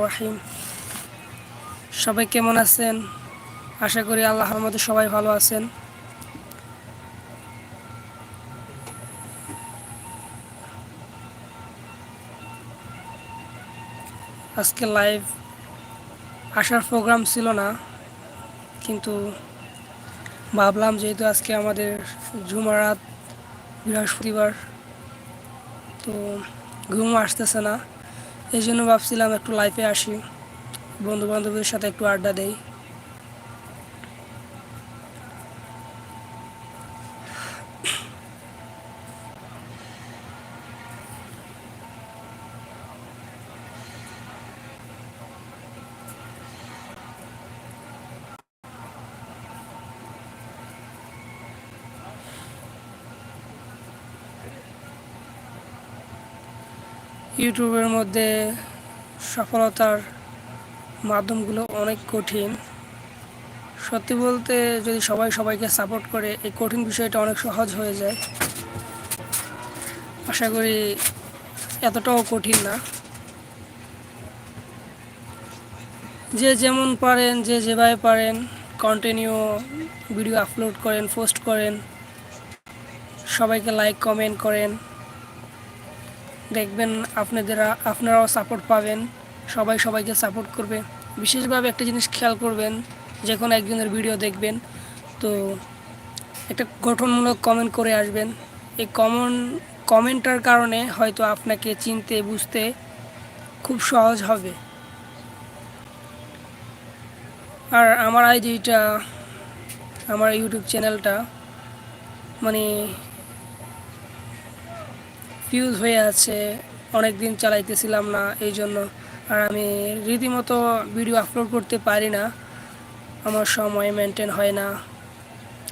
রহিম। সবাই কেমন আছেন? আশা করি আল্লাহর মধ্যে সবাই ভালো আছেন। আজকে লাইভ আসার প্রোগ্রাম ছিল না, কিন্তু ভাবলাম যেহেতু আজকে আমাদের জুমারাত বৃহস্পতিবার তো ঘুমও আসতেছে না। এই জন্য ভাবছিলাম একটু লাইফে আসি। বন্ধু বান্ধবদের সাথে একটু আড্ডা দেই। ইউটিউবের মধ্যে সফলতার মাধ্যমগুলো অনেক কঠিন। সত্যি বলতে যদি সবাই সবাইকে সাপোর্ট করে, এই কঠিন বিষয়টা অনেক সহজ হয়ে যায়। আশা করি এতটাও কঠিন না। যে যেমন পারেন, যে যেভাবে পারেন কন্টিনিউ ভিডিও আপলোড করেন পোস্ট করেন। সবাইকে লাইক কমেন্ট করেন। দেখবেন আপনাদের, আপনারাও সাপোর্ট পাবেন, সবাই সবাইকে সাপোর্ট করবে। বিশেষভাবে একটা জিনিস খেয়াল করবেন, যে কোনো একজনের ভিডিও দেখবেন, তো একটা গঠনমূলক কমেন্ট করে আসবেন। এই কমন কমেন্টার কারণে হয়তো আপনাকে চিনতে, বুঝতে খুব সহজ হবে। আর আমার আইডিটা আমার ইউটিউব চ্যানেলটা মানে ফিউজ হয়ে আছে অনেক দিন চালাইতেছিলাম না এই জন্য। আর আমি রীতিমতো ভিডিও আপলোড করতে পারি না। আমার সময় মেনটেন হয় না।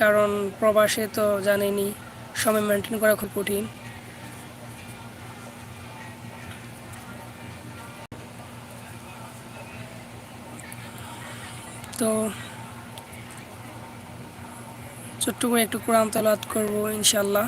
কারণ প্রবাসে তো জানেনি সময় মেনটেন করা খুব কঠিন। তো ছোট্ট করে একটু কোরআন তলাত করব ইনশাল্লাহ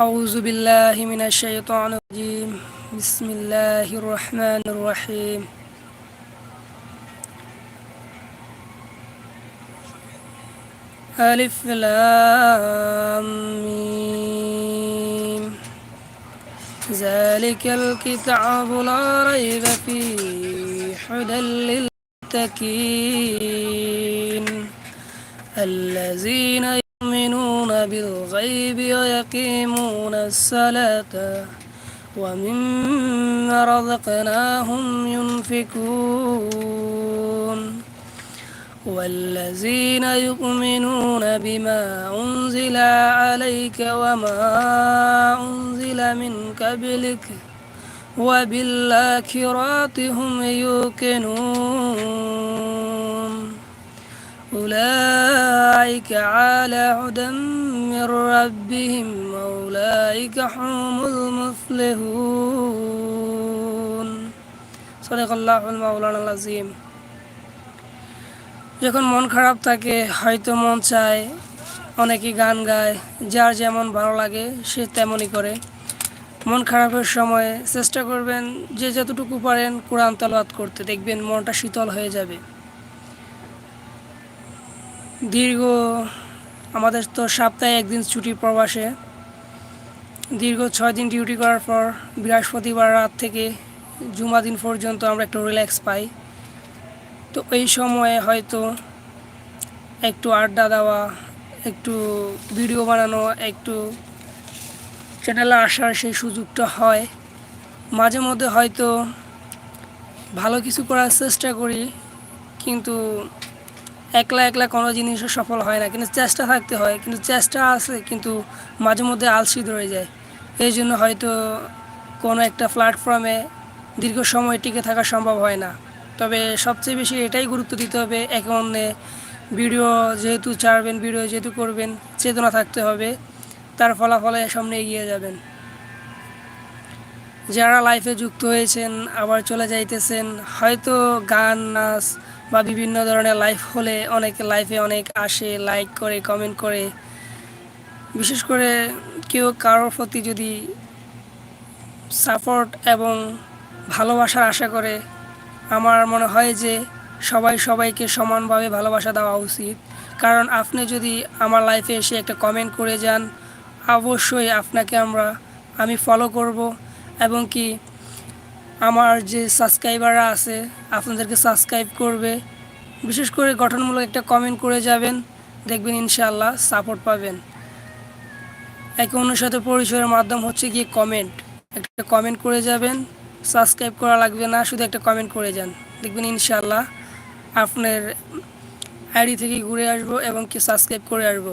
أعوذ بالله من الشيطان الرجيم. بسم الله الرحمن الرحيم. ألف لام ذلك الكتاب لا ريب فيه. هدى للمتقين. الذين بالغيب ويقيمون الصلاة ومما رزقناهم ينفكون والذين يؤمنون بما أنزل عليك وما أنزل من قبلك وبالآخرة هم يوقنون. أولئك على هدى من ربهم أولئك هم المفلحون صدق الله المولانا العظيم যখন মন খারাপ থাকে হয়তো মন চায় অনেকে গান গায় যার যেমন ভালো লাগে সে তেমনই করে মন খারাপের সময় চেষ্টা করবেন যে যতটুকু পারেন কোরআন তালাত করতে দেখবেন মনটা শীতল হয়ে যাবে দীর্ঘ আমাদের তো সপ্তাহে একদিন ছুটি প্রবাসে দীর্ঘ ছয় দিন ডিউটি করার পর বৃহস্পতিবার রাত থেকে জুমা দিন পর্যন্ত আমরা একটু রিল্যাক্স পাই। তো এই সময়ে হয়তো একটু আড্ডা দেওয়া, একটু ভিডিও বানানো, একটু চ্যানেলে আসার সেই সুযোগটা হয়। মাঝে মধ্যে হয়তো ভালো কিছু করার চেষ্টা করি, কিন্তু একলা একলা কোনো জিনিসও সফল হয় না। কিন্তু চেষ্টা থাকতে হয়, কিন্তু চেষ্টা আছে কিন্তু মাঝে মধ্যে আলসি ধরে যায়। এই জন্য হয়তো কোনো একটা প্ল্যাটফর্মে দীর্ঘ সময় টিকে থাকা সম্ভব হয় না। তবে সবচেয়ে বেশি এটাই গুরুত্ব দিতে হবে এখন ভিডিও যেহেতু ছাড়বেন, ভিডিও যেহেতু করবেন, চেতনা থাকতে হবে। তার ফলাফলে সামনে এগিয়ে যাবেন। যারা লাইফে যুক্ত হয়েছেন, আবার চলে যাইতেছেন, হয়তো গান, নাচ বা বিভিন্ন ধরনের লাইফ হলে অনেক লাইফে অনেক আসে লাইক করে কমেন্ট করে। বিশেষ করে কেউ কারোর প্রতি যদি সাপোর্ট এবং ভালোবাসার আশা করে, আমার মনে হয় যে সবাই সবাইকে সমানভাবে ভালোবাসা দেওয়া উচিত। কারণ আপনি যদি আমার লাইফে এসে একটা কমেন্ট করে যান, অবশ্যই আপনাকে আমরা, আমি ফলো করব। এবং কি আমার যে সাবস্ক্রাইবাররা আছে, আপনাদেরকে সাবস্ক্রাইব করবে। বিশেষ করে গঠনমূলক একটা কমেন্ট করে যাবেন, দেখবেন ইনশাআল্লাহ সাপোর্ট পাবেন। একে অন্যের সাথে পরিচয়ের মাধ্যম হচ্ছে গিয়ে কমেন্ট একটা কমেন্ট করে যাবেন সাবস্ক্রাইব করা লাগবে না, শুধু একটা কমেন্ট করে যান। দেখবেন ইনশাআল্লাহ আপনার আইডি থেকে ঘুরে আসব এবং কি সাবস্ক্রাইব করে আসব।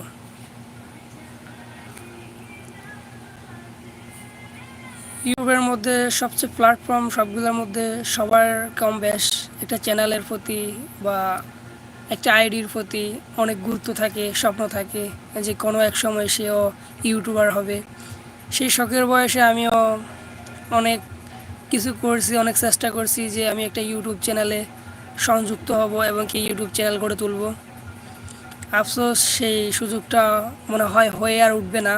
ইউটিউবের মধ্যে সবচেয়ে প্ল্যাটফর্ম সবগুলোর মধ্যে সবার কম বেশ একটা চ্যানেলের প্রতি বা একটা আইডির প্রতি অনেক গুরুত্ব থাকে, স্বপ্ন থাকে যে কোনো এক সময় সেও ইউটিউবার হবে। সেই শখের বয়সে আমিও অনেক কিছু করছি, অনেক চেষ্টা করছি যে আমি একটা ইউটিউব চ্যানেলে সংযুক্ত হব এবং কি ইউটিউব চ্যানেল গড়ে তুলব। আফসোস সেই সুযোগটা মনে হয় হয়ে আর উঠবে না,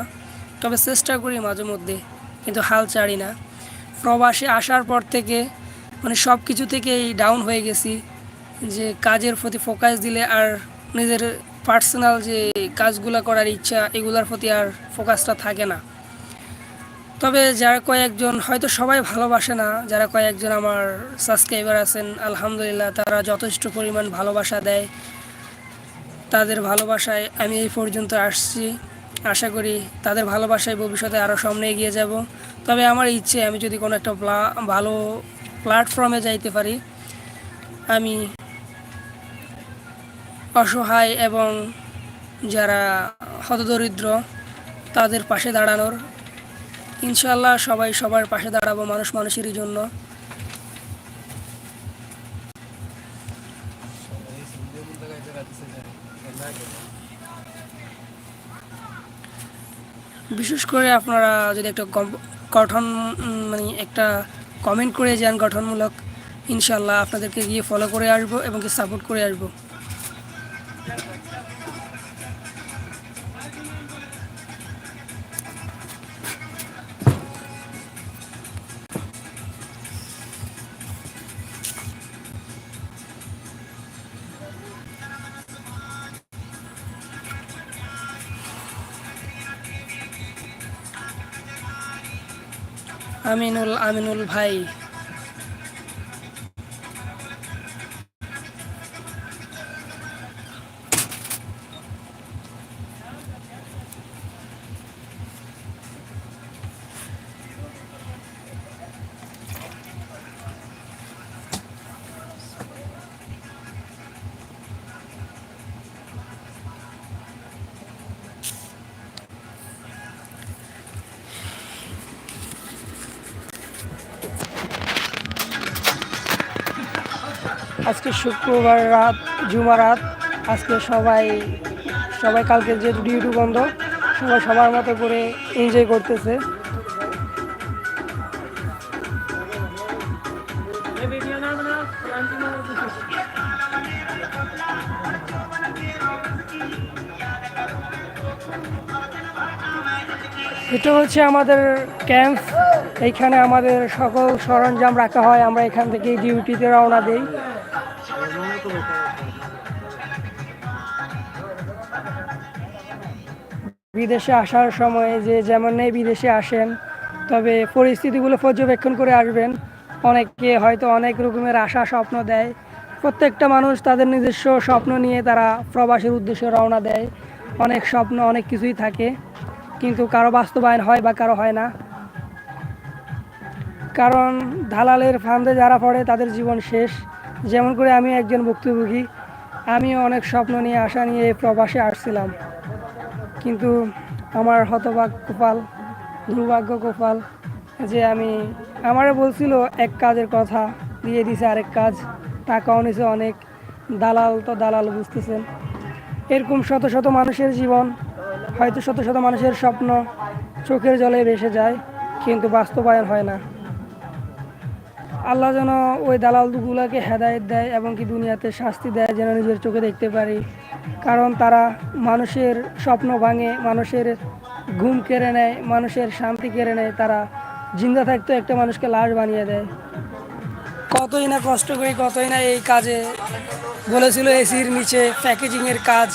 তবে চেষ্টা করি মাঝে মধ্যে। কিন্তু হাল ছাড়ি না। প্রবাসে আসার পর থেকে মানে সব কিছু থেকেই ডাউন হয়ে গেছি যে কাজের প্রতি ফোকাস দিলে আর নিজের পার্সোনাল যে কাজগুলো করার ইচ্ছা, এগুলোর প্রতি আর ফোকাসটা থাকে না। তবে যারা কয়েকজন, হয়তো সবাই ভালোবাসে না, যারা কয়েকজন আমার সাবস্ক্রাইবার আছেন, আলহামদুলিল্লাহ তারা যথেষ্ট পরিমাণ ভালোবাসা দেয়। তাদের ভালোবাসায় আমি এই পর্যন্ত আসছি। আশা করি তাদের ভালোবাসায় ভবিষ্যতে আরও সামনে এগিয়ে যাব। তবে আমার ইচ্ছে, আমি যদি কোনো একটা ভালো প্ল্যাটফর্মে যাইতে পারি, আমি অসহায় এবং যারা হতদরিদ্র, তাদের পাশে দাঁড়ানোর ইনশাল্লাহ সবাই সবার পাশে দাঁড়াবো মানুষ মানুষেরই জন্য। বিশেষ করে আপনারা যদি একটা গঠন মানে একটা কমেন্ট করে যান গঠনমূলক ইনশাল্লাহ আপনাদেরকে গিয়ে ফলো করে আসব এবং সাপোর্ট করে আসব। আমিনুল আমিনুল ভাই। আজকে শুক্রবার রাত জুমা রাত। আজকে সবাই সবাই কালকে যে ডিউটি বন্ধ, সবাই সবার মতো করে এনজয় করতেছে। এটা হচ্ছে আমাদের ক্যাম্প। এইখানে আমাদের সকল সরঞ্জাম রাখা হয়। আমরা এখান থেকে ডিউটিতে রওনা দিই। বিদেশে আসার সময় যে যেমন নেই বিদেশে আসেন, তবে পরিস্থিতিগুলো পর্যবেক্ষণ করে আসবেন। অনেকে হয়তো অনেক রকমের আশা, স্বপ্ন দেয়। প্রত্যেকটা মানুষ তাদের নিজস্ব স্বপ্ন নিয়ে তারা প্রবাসের উদ্দেশ্যে রওনা দেয়। অনেক স্বপ্ন, অনেক কিছুই থাকে, কিন্তু কারও বাস্তবায়ন হয় বা কারও হয় না। কারণ দালালের ফান্দে যারা পড়ে, তাদের জীবন শেষ। যেমন করে আমি একজন ভুক্তভোগী, আমিও অনেক স্বপ্ন নিয়ে, আশা নিয়ে প্রবাসে আসছিলাম। কিন্তু আমার হতভাগ কপাল দুর্ভাগ্য কপাল যে আমি আমারে বলছিল এক কাজের কথা, দিয়ে দিছে আরেক কাজ, টাকাও নিছে অনেক, দালাল তো দালাল বুঝতেছেন। এরকম শত শত মানুষের জীবন, হয়তো শত শত মানুষের স্বপ্ন চোখের জলে ভেসে যায়, কিন্তু বাস্তবায়ন হয় না। আল্লাহ যেন ওই দালালগুলোকে হেদায়েত দেয় এবং কি দুনিয়াতে শাস্তি দেয়, যেন নিজের চোখে দেখতে পারি। কারণ তারা মানুষের স্বপ্ন ভাঙে, মানুষের ঘুম কেড়ে নেয়, মানুষের শান্তি কেড়ে নেয়। তারা জিন্দা থাকতে একটা মানুষকে লাশ বানিয়ে দেয়। কতই না কষ্ট করি, কতই না এই কাজে। বলেছিল এসির নিচে প্যাকেজিংয়ের কাজ।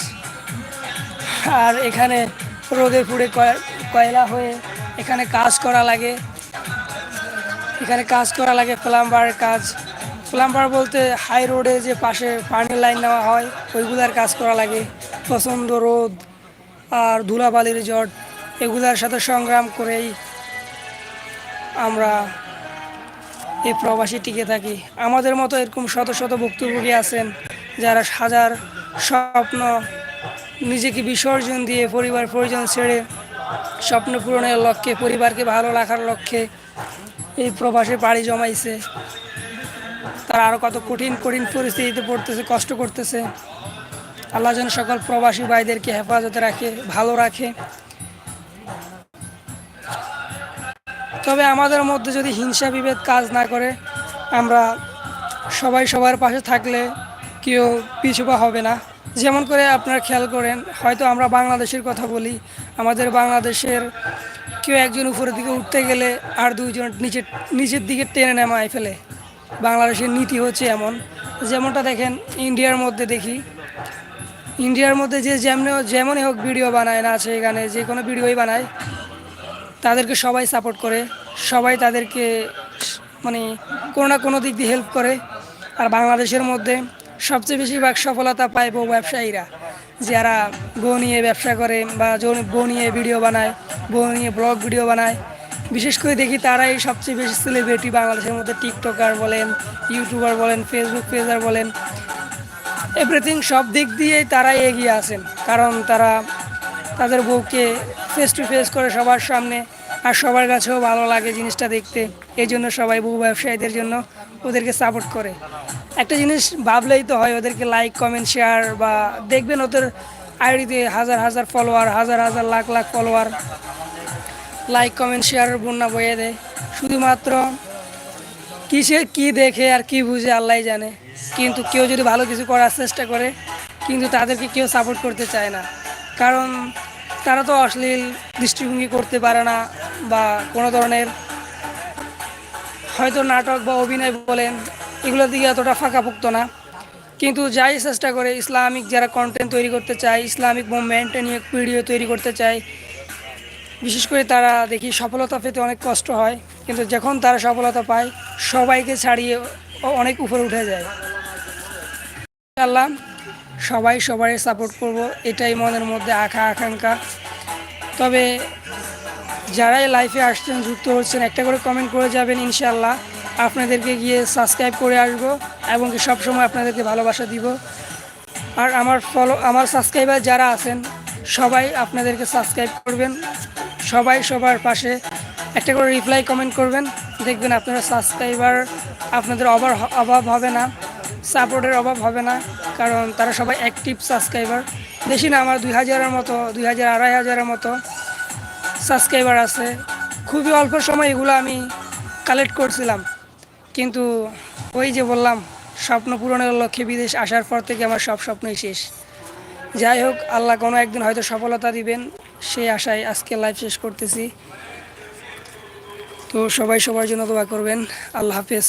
আর এখানে রোদে কয়- কয়লা হয়ে এখানে কাজ করা লাগে। এখানে কাজ করা লাগে, প্লাম্বার কাজ। প্লাম্বার বলতে হাই রোডে যে পাশে পানির লাইন নেওয়া হয়, ওইগুলার কাজ করা লাগে। প্রচণ্ড রোদ আর ধুলাবালির জট, এগুলার সাথে সংগ্রাম করেই আমরা এই প্রবাসী টিকে থাকি। আমাদের মতো এরকম শত শত ভুক্তভোগী আছেন, যারা হাজার স্বপ্ন নিজেকে বিসর্জন দিয়ে পরিবার পরিজন ছেড়ে স্বপ্ন পূরণের লক্ষ্যে, পরিবারকে ভালো রাখার লক্ষ্যে এই প্রবাসে পাড়ি জমাইছে। তারা আরও কত কঠিন কঠিন পরিস্থিতিতে পড়তেছে, কষ্ট করতেছে। আল্লাহ যেন সকল প্রবাসী ভাইদেরকে হেফাজতে রাখে, ভালো রাখে। তবে আমাদের মধ্যে যদি হিংসা বিভেদ কাজ না করে, আমরা সবাই সবার পাশে থাকলে কেউ পিছুপা হবে না। যেমন করে আপনারা খেয়াল করেন, হয়তো আমরা বাংলাদেশের কথা বলি, আমাদের বাংলাদেশের কেউ একজন উপরের দিকে উঠতে গেলে আর দুইজন নিচের নিচের দিকে টেনে নেমায় ফেলে। বাংলাদেশের নীতি হচ্ছে এমন। যেমনটা দেখেন, ইন্ডিয়ার মধ্যে দেখি, ইন্ডিয়ার মধ্যে যে যেমন, যেমনই হোক ভিডিও বানায় নাচে গানে যে কোনো ভিডিওই বানায়, তাদেরকে সবাই সাপোর্ট করে, সবাই তাদেরকে মানে কোনো না কোনো দিক দিয়ে হেল্প করে। আর বাংলাদেশের মধ্যে সবচেয়ে বেশিরভাগ সফলতা পায় বউ ব্যবসায়ীরা। যারা বউ নিয়ে ব্যবসা করে বা বউ নিয়ে ভিডিও বানায়, বউ নিয়ে ব্লগ, ভিডিও বানায়। বিশেষ করে দেখি তারাই সবচেয়ে বেশি সেলিব্রিটি বাংলাদেশের মধ্যে টিকটকার বলেন ইউটিউবার বলেন ফেসবুক পেজার বলেন। এভরিথিং সব দিক দিয়েই তারাই এগিয়ে আছেন। কারণ তারা তাদের বউকে ফেস টু ফেস করে সবার সামনে আর সবার কাছেও ভালো লাগে জিনিসটা দেখতে। এই জন্য সবাই বউ ব্যবসায়ীদের জন্য ওদেরকে সাপোর্ট করে। একটা জিনিস ভাবলেই তো হয়, ওদেরকে লাইক কমেন্ট শেয়ার বা দেখবেন ওদের আইডিতে হাজার হাজার ফলোয়ার হাজার হাজার lakh lakh follower like comment শেয়ারের বন্যা বয়ে দেয়। শুধুমাত্র কিসে কি দেখে আর কি বুঝে আল্লাহ জানে। কিন্তু কেউ যদি ভালো কিছু করার চেষ্টা করে, কিন্তু তাদেরকে কেউ সাপোর্ট করতে চায় না। কারণ তারা তো অশ্লীল দৃষ্টিভঙ্গি করতে পারে না বা কোনো ধরনের হয়তো নাটক বা অভিনয় বলেন এগুলোর দিকে এতটা ফাঁকাপুক্ত না। কিন্তু যাই চেষ্টা করে, ইসলামিক যারা কন্টেন্ট তৈরি করতে চায়, ইসলামিক মুভমেন্ট নিয়ে ভিডিও তৈরি করতে চায়, বিশেষ করে তারা দেখি সফলতা পেতে অনেক কষ্ট হয়। কিন্তু যখন তারা সফলতা পায়, সবাইকে ছাড়িয়ে অনেক উপরে উঠে যায়। আল্লাহ সবাই সবাই সাপোর্ট করব, এটাই মনের মধ্যে আশা আকাঙ্ক্ষা। তবে যারাই লাইফে আসছেন, যুক্ত হচ্ছেন, একটা করে কমেন্ট করে যাবেন ইনশাল্লাহ আপনাদেরকে গিয়ে সাবস্ক্রাইব করে আসব এবং কি সবসময় আপনাদেরকে ভালোবাসা দিব। আর আমার ফলো আমার সাবস্ক্রাইবার যারা আছেন, সবাই আপনাদেরকে সাবস্ক্রাইব করবেন। সবাই সবার পাশে একটা করে রিপ্লাই কমেন্ট করবেন। দেখবেন আপনারা সাবস্ক্রাইবার আপনাদের অভাব অভাব হবে না সাপোর্টের অভাব হবে না, কারণ তারা সবাই অ্যাক্টিভ সাবস্ক্রাইবার বেশি না, আমার দুই হাজারের মতো, দুই হাজার, আড়াই হাজারের মতো সাবস্ক্রাইবার আছে। খুবই অল্প সময় এগুলো আমি কালেক্ট করছিলাম। কিন্তু ওই যে বললাম, স্বপ্ন পূরণের লক্ষ্যে বিদেশ আসার পর থেকে আমার সব স্বপ্নই শেষ। যাই হোক, আল্লাহ কোনো একদিন হয়তো সফলতা দিবেন, সেই আশায় আজকে লাইভ শেষ করতেছি। তো সবাই সবার জন্য দোয়া করবেন। আল্লাহ হাফেজ।